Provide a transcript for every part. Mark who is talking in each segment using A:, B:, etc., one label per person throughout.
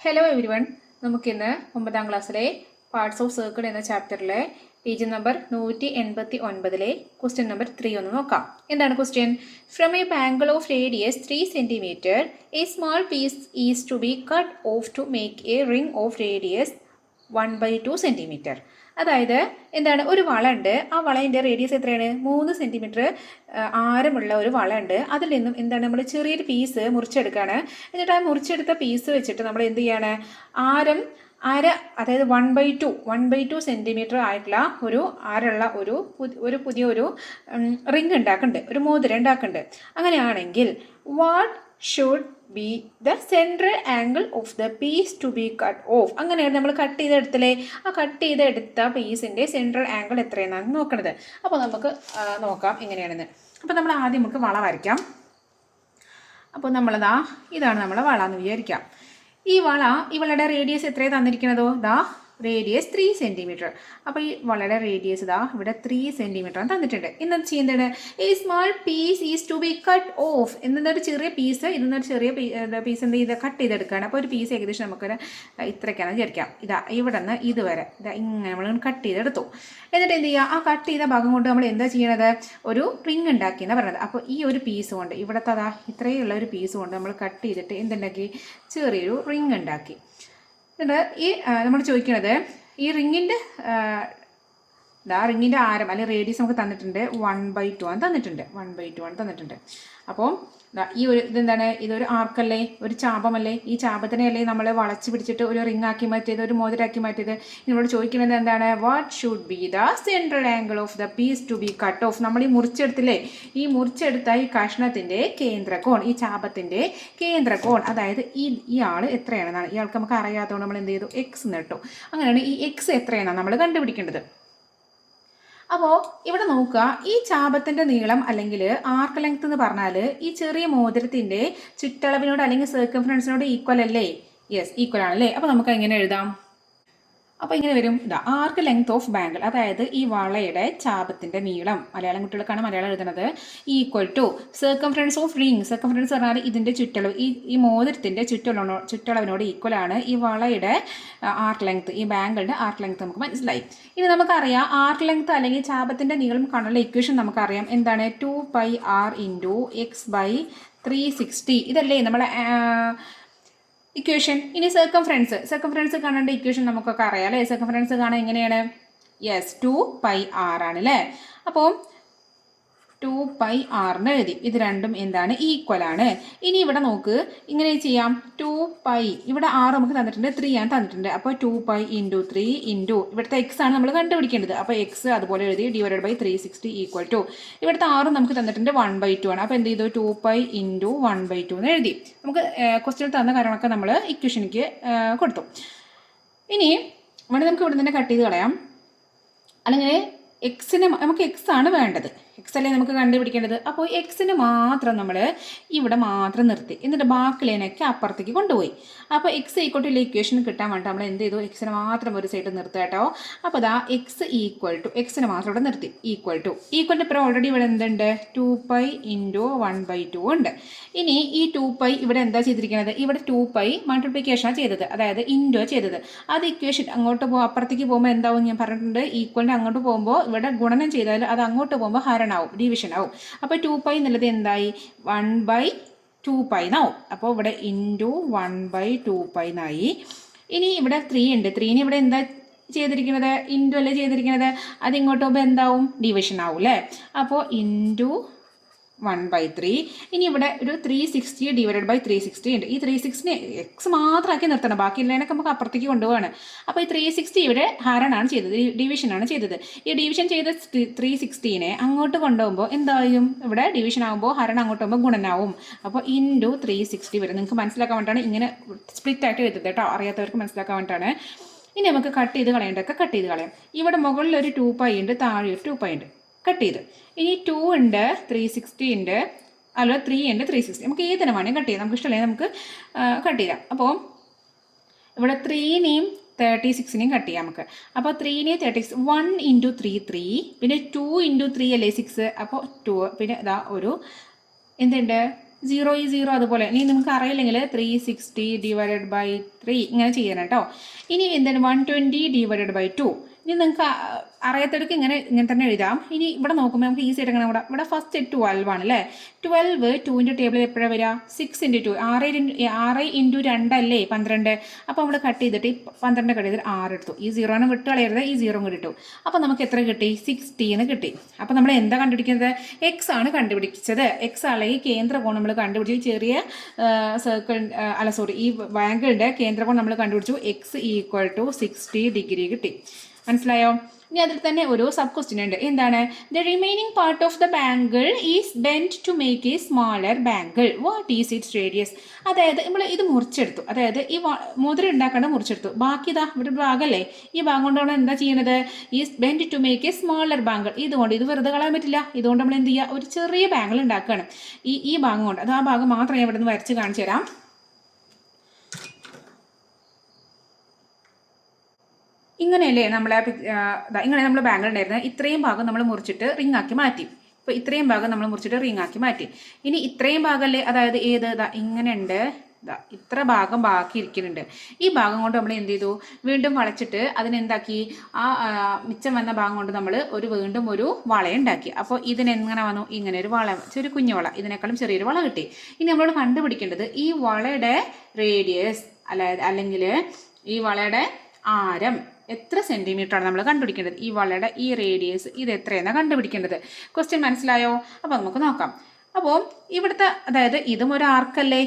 A: Hello every one നമുക്കിന്ന് ഒമ്പതാം ക്ലാസ്സിലെ പാർട്സ് ഓഫ് സർക്കിൾ എന്ന ചാപ്റ്ററിലെ പേജ് നമ്പർ നൂറ്റി എൺപത്തി ഒൻപതിലെ ക്വസ്റ്റ്യൻ നമ്പർ ത്രീ ഒന്ന് നോക്കാം. എന്താണ് question from a bangle of radius three centimetre a small piece is to be cut off to make a ring of radius one by two centimetre അതായത് എന്താണ് ഒരു വളയുണ്ട്. ആ വളയിന്റെ radius എത്രയാണ്? മൂന്ന് സെന്റിമീറ്റർ ആരമുള്ള ഒരു വളയുണ്ട്. അതിൽ നിന്നും എന്താണ് നമ്മൾ ചെറിയൊരു പീസ് മുറിച്ചെടുക്കുകയാണ്. എന്നിട്ട് ആ മുറിച്ചെടുത്ത പീസ് വെച്ചിട്ട് നമ്മൾ എന്ത് ചെയ്യാണ്? ആരം അര അതായത് one by two one by two centimetre ആയിട്ടുള്ള ഒരു ആരുള്ള ഒരു ഒരു പുതിയ ഒരു റിങ് ഉണ്ടാക്കുന്നുണ്ട്. ഒരു മോതിരം ഉണ്ടാക്കുന്നുണ്ട്. അങ്ങനെയാണെങ്കിൽ what should be the central angle of the piece to be cut off അങ്ങനെയാണ് നമ്മൾ കട്ട് ചെയ്തെടുത്തില്ലേ? ആ കട്ട് ചെയ്തെടുത്ത പീസിന്റെ സെൻട്രൽ ആംഗിൾ എത്രയെന്നാണ് നോക്കണത്. അപ്പോൾ നമുക്ക് നോക്കാം എങ്ങനെയാണെന്ന്. അപ്പോൾ നമ്മൾ ആദ്യം നമുക്ക് വള വരയ്ക്കാം. അപ്പോൾ നമ്മളതാ ഇതാണ് നമ്മളെ വള എന്ന് വിചാരിക്കാം. ഈ വള ഇവളുടെ റേഡിയസ് എത്രയാണ് തന്നിരിക്കുന്നതോ ദാ റേഡിയസ് ത്രീ സെന്റിമീറ്റർ അപ്പോൾ ഈ വളരെ റേഡിയസ് ഇതാ ഇവിടെ ത്രീ സെന്റിമീറ്റർ തന്നിട്ടുണ്ട്. ഇന്നത് ചെയ്യുന്നത്? ഈ small piece is to be cut off എന്നൊരു ചെറിയ പീസ് ഇന്നൊരു ചെറിയ പീസ് എന്ത് ചെയ്ത് കട്ട് ചെയ്തെടുക്കുകയാണ്. അപ്പോൾ ഒരു പീസ് ഏകദേശം നമുക്കൊരു ഇത്രയ്ക്കാണ് വിചാരിക്കാം. ഇതാ ഇവിടെ നിന്ന് ഇതുവരെ. ഇതാ ഇങ്ങനെ നമ്മൾ കട്ട് ചെയ്തെടുത്തു. എന്നിട്ട് എന്ത് ചെയ്യുക? ആ കട്ട് ചെയ്ത ഭാഗം കൊണ്ട് നമ്മൾ എന്താ ചെയ്യണത്? ഒരു റിങ് ഉണ്ടാക്കി എന്നാണ് പറയുന്നത്. അപ്പോൾ ഈ ഒരു പീസ് കൊണ്ട് ഇവിടുത്തെ അതാ ഇത്രയുള്ള ഒരു പീസ് കൊണ്ട് നമ്മൾ കട്ട് ചെയ്തിട്ട് എന്തുണ്ടാക്കി? ചെറിയൊരു റിങ് ഉണ്ടാക്കി. എന്നിട്ട് ഈ നമ്മൾ ചോദിക്കുന്നത് ഈ റിങ്ങിന്റെ ഇതാ റിങ്ങിന്റെ ആരം അല്ലെങ്കിൽ റേഡിയസ് നമുക്ക് തന്നിട്ടുണ്ട് വൺ ബൈ ടു ആണ് തന്നിട്ടുണ്ട്. വൺ ബൈ ടു ആണ് തന്നിട്ടുണ്ട്. അപ്പോൾ ഈ ഒരു ഇതെന്താണ് ഇതൊരു ആർക്കല്ലേ? ഒരു ചാപമല്ലേ? ഈ ചാപത്തിനെയല്ലേ നമ്മൾ വളച്ച് പിടിച്ചിട്ട് ഒരു റിംഗ് ആക്കി മാറ്റിയത് ഒരു മോതിരാക്കി മാറ്റിയത്? നിങ്ങളോട് ചോദിക്കുന്നത് എന്താണ്? What should be the central angle of the piece to be cut off നമ്മൾ ഈ മുറിച്ചെടുത്തില്ലേ? ഈ മുറിച്ചെടുത്ത ഈ കഷ്ണത്തിന്റെ കേന്ദ്രകോൺ ഈ ചാപത്തിന്റെ കേന്ദ്രകോൺ അതായത് ഈ ഈ ആൾ എത്രയാണെന്നാണ്? ഇയാൾക്ക് നമുക്ക് അറിയാത്തതുകൊണ്ട് നമ്മൾ എന്ത് ചെയ്തു? എക്സ് നിട്ടു അങ്ങനെയാണ് ഈ എക്സ് എത്രയാണെന്നാണ് നമ്മൾ കണ്ടുപിടിക്കേണ്ടത്. അപ്പോൾ ഇവിടെ നോക്കുക ഈ ചാപത്തിന്റെ നീളം അല്ലെങ്കിൽ ആർക്ക് ലെങ്ത് എന്ന് പറഞ്ഞാൽ ഈ ചെറിയ മോതിരത്തിന്റെ ചുറ്റളവിനോട് അല്ലെങ്കിൽ സർക്കംഫറൻസിനോട് ഈക്വൽ അല്ലേ? യെസ് ഈക്വൽ ആണല്ലേ? അപ്പോൾ നമുക്ക് എങ്ങനെ എഴുതാം? അപ്പോൾ ഇങ്ങനെ വരും. ഇതാ ആർക്ക് ലെങ്ത് ഓഫ് ബാങ്കിൾ അതായത് ഈ വളയുടെ ചാപത്തിന്റെ നീളം. മലയാളം കുട്ടികൾക്കാണ് മലയാളം എഴുതുന്നത് equal to circumference of ring circumference പറഞ്ഞാൽ ഇതിന്റെ ചുറ്റളവ് ഈ ഈ മോതിരത്തിന്റെ ചുറ്റളവിനോ ചുറ്റളവിനോട് ഈക്വൽ ആണ് ഈ വളയുടെ ആർക്ക് ലെങ്ത് ഈ ബാങ്കിളുടെ ആർക്ക് ലെങ്ത് നമുക്ക് മനസ്സിലായി. ഇനി നമുക്കറിയാം ആർക്ക് ലെങ്ത് അല്ലെങ്കിൽ ചാപത്തിന്റെ നീളം കാണാനുള്ള ഇക്വേഷൻ നമുക്കറിയാം. എന്താണ്? Two pi r into x by three sixty ഇതല്ലേ നമ്മളെ ഇക്വേഷൻ ഇനി സർക്കംഫറൻസ് സർക്കംഫറൻസ് കാണേണ്ട ഇക്വേഷൻ നമുക്കൊക്കെ അറിയാം അല്ലേ? സർക്കംഫറൻസ് കാണാൻ എങ്ങനെയാണ്? യെസ് ടു പൈ ആർ ആണ് അല്ലേ അപ്പോൾ ടു പൈ ആറിന് എഴുതി. ഇത് രണ്ടും എന്താണ്? ഈക്വൽ ആണ്. ഇനി ഇവിടെ നോക്ക്. ഇങ്ങനെ ചെയ്യാം. ടു പൈ ഇവിടെ ആറ് നമുക്ക് തന്നിട്ടുണ്ട്. ത്രീ ആണ് തന്നിട്ടുണ്ട്. അപ്പോൾ two pi into three into ഇവിടുത്തെ എക്സ് ആണ് നമ്മൾ കണ്ടുപിടിക്കേണ്ടത്. അപ്പോൾ എക്സ് അതുപോലെ എഴുതി divide by three sixty equal to ഇവിടുത്തെ ആറ് നമുക്ക് തന്നിട്ടുണ്ട് വൺ ബൈ ടു ആണ്. അപ്പോൾ എന്ത് ചെയ്തു? Two pi into one by two എന്ന് എഴുതി. നമുക്ക് ക്വസ്റ്റ്യൻ തന്ന കാര്യങ്ങളൊക്കെ നമ്മൾ ഇക്വേഷനിക്ക് കൊടുത്തു. ഇനി വേണമെങ്കിൽ നമുക്ക് ഇവിടെ തന്നെ കട്ട് ചെയ്ത് കളയാം. അല്ലെങ്കിൽ എക്സിന് നമുക്ക് എക്സ് ആണ് വേണ്ടത്. എക്സ് അല്ലേ നമുക്ക് കണ്ടുപിടിക്കേണ്ടത്? അപ്പോൾ എക്സിന് മാത്രം നമ്മൾ ഇവിടെ മാത്രം നിർത്തി. എന്നിട്ട് ബാക്കി ബാക്കിലേനൊക്കെ അപ്പുറത്തേക്ക് കൊണ്ടുപോയി. അപ്പോൾ എക്സ് ഈക്വൽ ഇക്വേഷൻ കിട്ടാൻ വേണ്ടി നമ്മൾ എന്ത് ചെയ്തു? എക്സിന് മാത്രം ഒരു സൈഡ് നിർത്തുക കേട്ടോ. അപ്പോൾ അതാ എക്സ് ഈക്വൽ ടു എക്സിന് മാത്രം ഇവിടെ നിർത്തി. ഈക്വൽ ടു ഈക്വൽ ടു ഇപ്പോൾ ഓൾറെഡി ഇവിടെ എന്തുണ്ട്? Two pi into one by two ഉണ്ട്. ഇനി ഈ ടു പൈ ഇവിടെ എന്താ ചെയ്തിരിക്കുന്നത് ഇവിടെ ടു പൈ മൾട്ടിപ്ലിക്കേഷനാണ് ചെയ്തത്. അതായത് ഇന്റു ചെയ്തത്. അത് ഇക്വേഷൻ അങ്ങോട്ട് പോകും അപ്പുറത്തേക്ക് പോകുമ്പോൾ എന്താവും? ഞാൻ പറഞ്ഞിട്ടുണ്ട്. ഈക്വലിന്റെ അങ്ങോട്ട് പോകുമ്പോൾ ഇവിടെ ഗുണനം ചെയ്താൽ അത് അങ്ങോട്ട് പോകുമ്പോൾ ഹരണാവും ഡിവിഷൻ ആവും. അപ്പോൾ ടു പൈ എന്നുള്ളത് എന്തായി? വൺ ബൈ ടു പൈ എന്നാവും. അപ്പോൾ ഇവിടെ into one by two pi എന്നായി. ഇനി ഇവിടെ ത്രീ ഉണ്ട്. ത്രീന് ഇവിടെ എന്താ ചെയ്തിരിക്കുന്നത്? ഇന്റു അല്ലേ ചെയ്തിരിക്കുന്നത്? അതിങ്ങോട്ട് പോകുമ്പോൾ എന്താവും? ഡിവിഷൻ ആവും അല്ലേ? അപ്പോൾ ഇന്റു വൺ ബൈ ത്രീ ഇനി ഇവിടെ ഒരു three sixty divided by three sixty ഉണ്ട്. ഈ ത്രീ സിക്സ്റ്റി എക്സ് മാത്രമാക്കി നിർത്തണം. ബാക്കി ഉള്ളതിനൊക്കെ നമുക്ക് അപ്പുറത്തേക്ക് കൊണ്ടുപോകണം അപ്പോൾ ഈ ത്രീ സിക്സ്റ്റി ഇവിടെ ഹാരണാണ് ചെയ്തത്. ഡിവിഷനാണ് ചെയ്തത്. ഈ ഡിവിഷൻ ചെയ്ത ത്രീ സിക്സ്റ്റീനെ അങ്ങോട്ട് കൊണ്ടുപോകുമ്പോൾ എന്തായും? ഇവിടെ ഡിവിഷൻ ആകുമ്പോൾ ഹരണം അങ്ങോട്ട് പോകുമ്പോൾ ഗുണനാവും. അപ്പോൾ ഇന്റു ത്രീ സിക്സ്റ്റി വരും. നിങ്ങൾക്ക് മനസ്സിലാക്കാൻ വേണ്ടിയിട്ടാണ് ഇങ്ങനെ സ്പ്ലിറ്റ് ആയിട്ട് എഴുതുന്നത് കേട്ടോ. അറിയാത്തവർക്ക് മനസ്സിലാക്കാൻ വേണ്ടിയിട്ടാണ്. ഇനി നമുക്ക് കട്ട് ചെയ്ത് കളയേണ്ടതൊക്കെ കട്ട് ചെയ്ത് കളയാം. ഇവിടെ മുകളിൽ ഒരു ടു പൈ ഉണ്ട് താഴെ ഒരു ടു പൈ ഉണ്ട്. കട്ട് ചെയ്ത്. ഇനി ടു ഉണ്ട് ത്രീ സിക്സ്റ്റി ഉണ്ട് അല്ല ത്രീ ഉണ്ട് ത്രീ സിക്സ്റ്റി നമുക്ക് ഏതിനെ വേണമെങ്കിൽ കട്ട് ചെയ്യാം. നമുക്ക് ഇഷ്ടമല്ലെങ്കിൽ നമുക്ക് കട്ട് ചെയ്യാം. അപ്പോൾ ഇവിടെ ത്രീനെയും തേർട്ടി സിക്സിനെയും കട്ട് ചെയ്യാം നമുക്ക്. അപ്പോൾ ത്രീനെയും thirty six one into three three പിന്നെ ടു ഇന്റു ത്രീ അല്ലേ സിക്സ് അപ്പോൾ ടു പിന്നെ ഇതാ ഒരു എന്തുണ്ട്? സീറോ ഈ സീറോ അതുപോലെ. ഇനി നമുക്ക് അറിയില്ലെങ്കിൽ three sixty divided by three ഇങ്ങനെ ചെയ്യണം കേട്ടോ. ഇനി എന്താണ്? One twenty divided by two ഇനി നിങ്ങൾക്ക് അറിയാത്തവർക്ക് ഇങ്ങനെ ഇങ്ങനെ തന്നെ എഴുതാം. ഇനി ഇവിടെ നോക്കുമ്പോൾ നമുക്ക് ഈസി എടുക്കണം ഇവിടെ ഇവിടെ ഫസ്റ്റ് ട്വൽവ് ആണ് അല്ലേ ട്വൽവ് ടുവിന്റെ ടേബിളിൽ എപ്പോഴാണ് വരിക? സിക്സ് ഇന്റു ടു ആറ് ആറ് ഇന്റു രണ്ടല്ലേ പന്ത്രണ്ട്. അപ്പോൾ നമ്മൾ കട്ട് ചെയ്തിട്ട് പന്ത്രണ്ട് കട്ട് ചെയ്തിട്ട് ആറ് എടുത്തു. ഈ സീറോ ആണ് വിട്ട് കളയരുത്. ഈ സീറോ കൂടി ഇട്ടു. അപ്പോൾ നമുക്ക് എത്ര കിട്ടി? സിക്സ്റ്റി എന്ന് കിട്ടി. അപ്പോൾ നമ്മൾ എന്താ കണ്ടുപിടിക്കുന്നത്? എക്സ് ആണ് കണ്ടുപിടിച്ചത്. എക്സ് അല്ലെങ്കിൽ കേന്ദ്രകോൺ നമ്മൾ കണ്ടുപിടിച്ചു. ചെറിയ സർക്കിൾ അല്ല സോറി ഈ ബാങ്കിളുടെ കേന്ദ്രകോൺ നമ്മൾ കണ്ടുപിടിച്ചു. X equal to sixty degree കിട്ടി. മനസ്സിലായോ? ഇനി അതിൽ തന്നെ ഒരു സബ് ക്വസ്റ്റ്യൻ ഉണ്ട്. എന്താണ്? The remaining part of the bangle is bend to make a smaller bangle what is its radius അതായത് നമ്മൾ ഇത് മുറിച്ചെടുത്തു. അതായത് ഈ മുതിര ഉണ്ടാക്കേണ്ട മുറിച്ചെടുത്തു. ബാക്കി ഇതാ ഒരു ഭാഗമല്ലേ ഈ ഭാഗം കൊണ്ട് നമ്മൾ എന്താ ചെയ്യുന്നത് is bend to make a smaller bangle ഇതുകൊണ്ട് ഇത് വെറുതെ കളയാൻ പറ്റില്ല. ഇതുകൊണ്ട് നമ്മൾ എന്ത് ചെയ്യുക? ഒരു ചെറിയ ബാങ്കിൾ ഉണ്ടാക്കുകയാണ്. ഈ ഈ ഭാഗം കൊണ്ട്. അത് ആ ഭാഗം മാത്രമേ ഇവിടെ നിന്ന് വരച്ച് കാണിച്ചു തരാം. ഇങ്ങനെയല്ലേ നമ്മളെ ഇങ്ങനെ നമ്മൾ ബാങ്കിൽ ഉണ്ടായിരുന്നത് ഇത്രയും ഭാഗം നമ്മൾ മുറിച്ചിട്ട് റിംഗ് ആക്കി മാറ്റി. ഇപ്പോൾ ഇത്രയും ഭാഗം നമ്മൾ മുറിച്ചിട്ട് റിംഗ് ആക്കി മാറ്റി. ഇനി ഇത്രയും ഭാഗമല്ലേ അതായത് ഏത്? ഇതാ ഇങ്ങനെ ഉണ്ട് ഇതാ ഇത്ര ഭാഗം ബാക്കി ഇരിക്കുന്നുണ്ട്. ഈ ഭാഗം കൊണ്ട് നമ്മൾ എന്ത് ചെയ്തു? വീണ്ടും വളച്ചിട്ട് അതിനെന്താക്കി ആ, മിച്ചം വന്ന ഭാഗം കൊണ്ട് നമ്മൾ ഒരു വീണ്ടും ഒരു വളയുണ്ടാക്കി അപ്പോൾ ഇതിനെങ്ങനെ വന്നു? ഇങ്ങനെ ഒരു വള ചെറിയ കുഞ്ഞു വള. ഇതിനേക്കാളും ചെറിയൊരു വള കിട്ടി. ഇനി നമ്മളോട് കണ്ടുപിടിക്കേണ്ടത് ഈ വളയുടെ റേഡിയസ് അല്ല അല്ലെങ്കിൽ ഈ വളയുടെ ആരം എത്ര സെന്റിമീറ്ററാണ് നമ്മൾ കണ്ടുപിടിക്കേണ്ടത്? ഈ വളയുടെ ഈ റേഡിയസ് ഇത് എത്രയെന്നാണ് കണ്ടുപിടിക്കേണ്ടത്? ക്വസ്റ്റ്യൻ മനസ്സിലായോ? അപ്പോൾ നമുക്ക് നോക്കാം. അപ്പോൾ ഇവിടുത്തെ അതായത് ഇതും ഒരു ആർക്കല്ലേ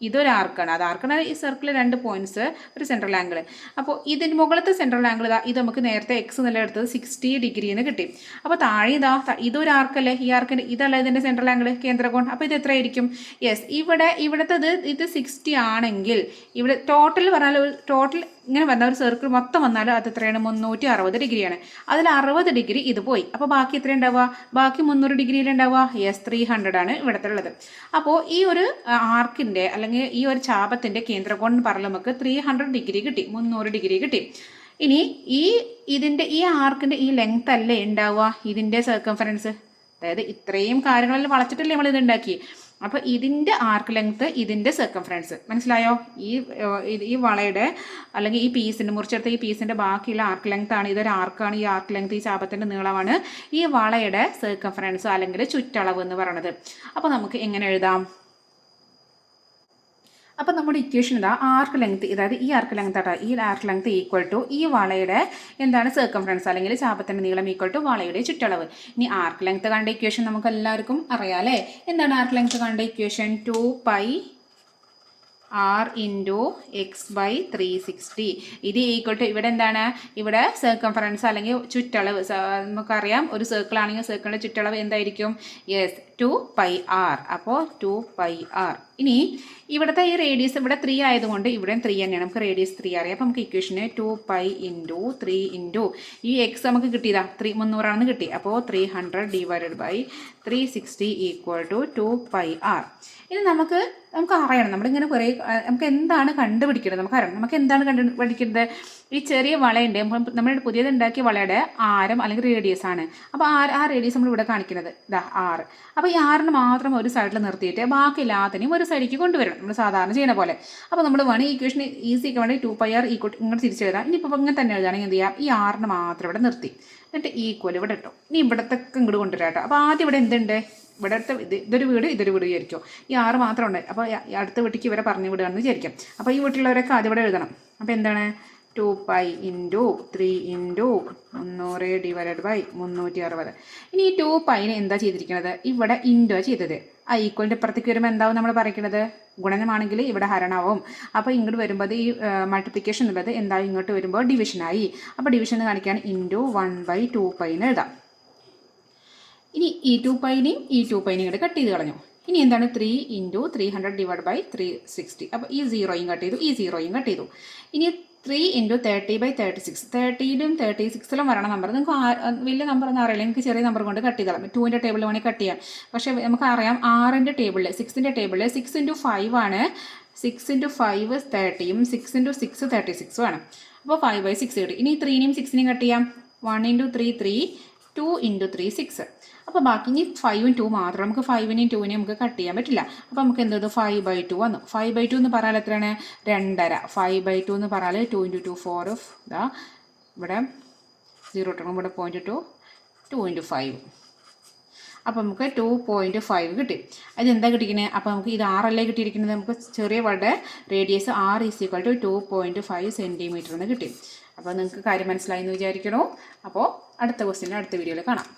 A: ഇതൊരു ആർക്കാണ് അത് ആർക്കാണ് ഈ സർക്കിൾ രണ്ട് പോയിന്റ്സ് ഒരു സെൻട്രൽ ആംഗിൾ അപ്പോൾ ഇതിന് മുകളിലത്തെ സെൻട്രൽ ആംഗിൾ ഇതാ ഇത് നമുക്ക് നേരത്തെ എക്സ് നിലയെടുത്തത് സിക്സ്റ്റി ഡിഗ്രി എന്ന് കിട്ടി. അപ്പോൾ താഴെ ഇതാ ഇതൊരു ആർക്കല്ലേ ഈ ആർക്കിന്റെ ഇതല്ല ഇതിന്റെ സെൻട്രൽ ആംഗിൾ കേന്ദ്രകോൺ. അപ്പോൾ ഇത് എത്രയായിരിക്കും? യെസ് ഇവിടെ ഇവിടുത്തത് ഇത് സിക്സ്റ്റി ആണെങ്കിൽ ഇവിടെ ടോട്ടൽ പറഞ്ഞാൽ ടോട്ടൽ ഇങ്ങനെ വന്ന ഒരു സർക്കിൾ മൊത്തം വന്നാൽ അത് എത്രയാണ്? മുന്നൂറ്റി അറുപത് ഡിഗ്രിയാണ്. അതിൽ അറുപത് ഡിഗ്രി ഇത് പോയി. അപ്പോൾ ബാക്കി എത്ര ഉണ്ടാവുക? ബാക്കി മുന്നൂറ് ഡിഗ്രിയിൽ ഉണ്ടാവുക? യെസ് ത്രീ ഹൺഡ്രഡ് ആണ് ഇവിടുത്തെ ഉള്ളത് അപ്പോൾ ഈ ഒരു ആർക്കിന്റെ അല്ലെങ്കിൽ ഈ ഒരു ചാപത്തിന്റെ കേന്ദ്രകോൺ പറഞ്ഞാൽ നമുക്ക് ത്രീ ഹൺഡ്രഡ് ഡിഗ്രി കിട്ടി. മുന്നൂറ് ഡിഗ്രി കിട്ടി. ഇനി ഈ ഇതിന്റെ ഈ ആർക്കിന്റെ ഈ ലെങ്ത് അല്ലേ ഉണ്ടാവുക? ഇതിന്റെ സർക്കംഫറൻസ് അതായത് ഇത്രയും കാര്യങ്ങളെല്ലാം വളച്ചിട്ടല്ലേ നമ്മൾ ഇത് ഉണ്ടാക്കി അപ്പോൾ ഇതിന്റെ ആർക്ക് ലെങ്ത് ഇതിന്റെ സർക്കംഫറൻസ് മനസ്സിലായോ? ഈ ഈ വളയുടെ അല്ലെങ്കിൽ ഈ പീസിന്റെ മുറിച്ചെടുത്ത ഈ പീസിന്റെ ബാക്കിയുള്ള ആർക്ക് ലെങ്ത് ആണ്. ഇതൊരു ആർക്കാണ് ഈ ആർക്ക് ലെങ്ത് ഈ ചാപത്തിന്റെ നീളമാണ്. ഈ വളയുടെ സർക്കംഫറൻസ് അല്ലെങ്കിൽ ചുറ്റളവ് എന്ന് പറയുന്നത് അപ്പോൾ നമുക്ക് എങ്ങനെ എഴുതാം? അപ്പം നമ്മുടെ ഇക്വേഷൻ എന്താ ആർക്ക് ലെങ്ത് അതായത് ഈ ആർക്ക് ലെങ്ത് ആട്ടോ ഈ ആർക്ക് ലെങ്ത് ഈക്വൽ ടു ഈ വളയുടെ എന്താണ് സർക്കംഫറൻസ് അല്ലെങ്കിൽ ചാപത്തിന്റെ നീളം ഈക്വൽ ടു വളയുടെ ചുറ്റളവ്. ഇനി ആർക്ക് ലെങ്ത് കണ്ട ഇക്വേഷൻ നമുക്ക് എല്ലാവർക്കും അറിയാം എന്താണ് ആർക്ക് ലെങ്ത് കണ്ട equation two pi r into x by three sixty ഇത് ഈക്വൽ ടു ഇവിടെ എന്താണ്? ഇവിടെ സർക്കംഫറൻസ് അല്ലെങ്കിൽ ചുറ്റളവ്. നമുക്കറിയാം ഒരു സർക്കിൾ ആണെങ്കിൽ സർക്കിളിന്റെ ചുറ്റളവ് എന്തായിരിക്കും? യെസ് ടു പൈ ആർ അപ്പോൾ ടു പൈ ആർ ഇനി ഇവിടുത്തെ ഈ റേഡിയസ് ഇവിടെ ത്രീ ആയതുകൊണ്ട് ഇവിടെയും ത്രീ തന്നെയാണ്. നമുക്ക് റേഡിയസ് ത്രീ അറിയാം. അപ്പോൾ നമുക്ക് ഇക്വേഷന് two pi into three into ഈ എക്സ് നമുക്ക് കിട്ടിയതാ? ത്രീ മുന്നൂറാണെന്ന് കിട്ടി. അപ്പോൾ three hundred divided by three sixty equal to two pi r ഇനി നമുക്ക് നമുക്ക് അറിയണം. നമ്മളിങ്ങനെ കുറേ നമുക്ക് എന്താണ് കണ്ടുപിടിക്കേണ്ടത്? നമുക്ക് അറിയണം. നമുക്ക് എന്താണ് കണ്ടുപിടിക്കേണ്ടത്? ഈ ചെറിയ വളയുണ്ട്. നമ്മൾ- പുതിയത് ഉണ്ടാക്കിയ വളയുടെ ആരം അല്ലെങ്കിൽ റേഡിയസ് ആണ്. അപ്പോൾ ആ ആ റേഡിയസ് നമ്മൾ ഇവിടെ കാണിക്കുന്നത്. ഇതാ ആറ് അപ്പോൾ ഈ ആറിന് മാത്രം ഒരു സൈഡിൽ നിർത്തിയിട്ട് ബാക്കി എല്ലാത്തിനെയും ഒരു സൈഡിലേക്ക് കൊണ്ടുവരണം. നമ്മൾ സാധാരണ ചെയ്യുന്ന പോലെ. അപ്പോൾ നമ്മൾ വേണം ഈ ഇക്വേഷൻ ഈസി ആക്കാൻ വേണ്ടി ടു പൈ ആർ ഈക്വൽ ഇങ്ങോട്ട് ഇനി ഇനിയിപ്പോൾ ഇങ്ങനെ തന്നെ എഴുതുകയാണെങ്കിൽ എന്ത് ചെയ്യാം? ഈ ആറിന് മാത്രം ഇവിടെ നിർത്തി. എന്നിട്ട് ഈക്വൽ ഇവിടെ ഇട്ടു. ഇനി ഇവിടത്തൊക്കെ ഇങ്ങോട്ട് കൊണ്ടുവരാം കേട്ടോ. അപ്പോൾ ആദ്യം ഇവിടെ എന്തുണ്ട്? ഇവിടുത്തെ ഇത് ഇതൊരു വീട് ഇതൊരു വീട് വിചാരിക്കും. ഈ ആറ് മാത്രം ഉണ്ട്. അപ്പോൾ അടുത്ത വീട്ടിലേക്ക് ഇവരെ പറഞ്ഞു വിടുകയാണെന്ന് വിചാരിക്കാം. അപ്പോൾ ഈ വീട്ടിലുള്ളവരൊക്കെ ആദ്യം ഇവിടെ എഴുതണം. അപ്പോൾ എന്താണ്? Two pi into three into മുന്നൂറ് ഡിവൈഡഡ് ബൈ മുന്നൂറ്റി അറുപത്. ഇനി ഈ ടു പൈന് എന്താ ചെയ്തിരിക്കുന്നത്? ഇവിടെ ഇന്റു ചെയ്തത്. ആ ഈക്വലിന്റെ ഇപ്പുറത്തേക്ക് വരുമ്പോൾ എന്താവും നമ്മൾ പറയുന്നത് ഗുണനമാണെങ്കിൽ ഇവിടെ ഹരണാവും. അപ്പോൾ ഇങ്ങോട്ട് വരുമ്പോൾ ഈ മൾട്ടിപ്ലിക്കേഷൻ എന്നുള്ളത് എന്താവും ഇങ്ങോട്ട് വരുമ്പോൾ ഡിവിഷനായി അപ്പോൾ ഡിവിഷൻ കാണിക്കാൻ ഇന്റു വൺ ബൈ ടു പൈന്ന് എഴുതാം. ഇനി ഇ ടു പൈനെയും ഇ ടു പൈനെയും കൂടെ കട്ട് ചെയ്ത് കളഞ്ഞു. ഇനി എന്താണ്? Three into three hundred divide by three sixty അപ്പോൾ ഈ സീറോയും കട്ട് ചെയ്തു ഈ സീറോയും കട്ട് ചെയ്തു. ഇനി three into thirty by thirty six തേർട്ടിയിലും thirty സിക്സിലും വരണ നമ്പർ നിങ്ങൾക്ക് വലിയ നമ്പർ ഒന്നും അറിയില്ല. നിങ്ങൾക്ക് ചെറിയ നമ്പർ കൊണ്ട് കട്ട് ചെയ്തോളാം ടൂവിന്റെ ടേബിൾ വേണമെങ്കിൽ കട്ട് ചെയ്യാം പക്ഷേ നമുക്കറിയാം ആറിന്റെ ടേബിളിൽ സിക്സിന്റെ ടേബിളിൽ സിക്സ് ഇന്റു ഫൈവ് ആണ്. സിക്സ് ഇന്റു ഫൈവ് തേർട്ടിയും സിക്സ് ഇന്റു സിക്സ് തേർട്ടി സിക്സും ആണ്. അപ്പോൾ ഫൈവ് ബൈ സിക്സ് കിട്ടി ഇനി ത്രീനെയും സിക്സിനെയും കട്ട് ചെയ്യാം. One into three three two into three six അപ്പോൾ ബാക്കി ഇനി ഫൈവും ടു മാത്രം നമുക്ക് ഫൈവിനെയും ടൂവിനെയും നമുക്ക് കട്ട് ചെയ്യാൻ പറ്റില്ല. അപ്പോൾ നമുക്ക് എന്ത് ഫൈവ് ബൈ ടു വന്നു. ഫൈവ് ബൈ ടു എന്ന് പറഞ്ഞാൽ എത്രയാണ്? രണ്ടര. ഫൈവ് ബൈ ടു എന്ന് പറഞ്ഞാൽ ടു ഇന്റു ടു ഫോർ ഇതാ ഇവിടെ സീറോ ടു ഇവിടെ point two two into five അപ്പോൾ നമുക്ക് ടു പോയിന്റ് ഫൈവ് കിട്ടി. അതെന്താ കിട്ടിക്കുന്നത് അപ്പോൾ നമുക്ക് ഇത് ആറല്ലേ കിട്ടിയിരിക്കുന്നത്? നമുക്ക് ചെറിയ വളരെ radius r is equal to two point five centimetre എന്ന് കിട്ടി. അപ്പോൾ നിങ്ങൾക്ക് കാര്യം മനസ്സിലായി എന്ന് വിചാരിക്കണോ? അപ്പോൾ അടുത്ത ക്വസ്റ്റിന്റെ അടുത്ത വീഡിയോയിൽ കാണാം.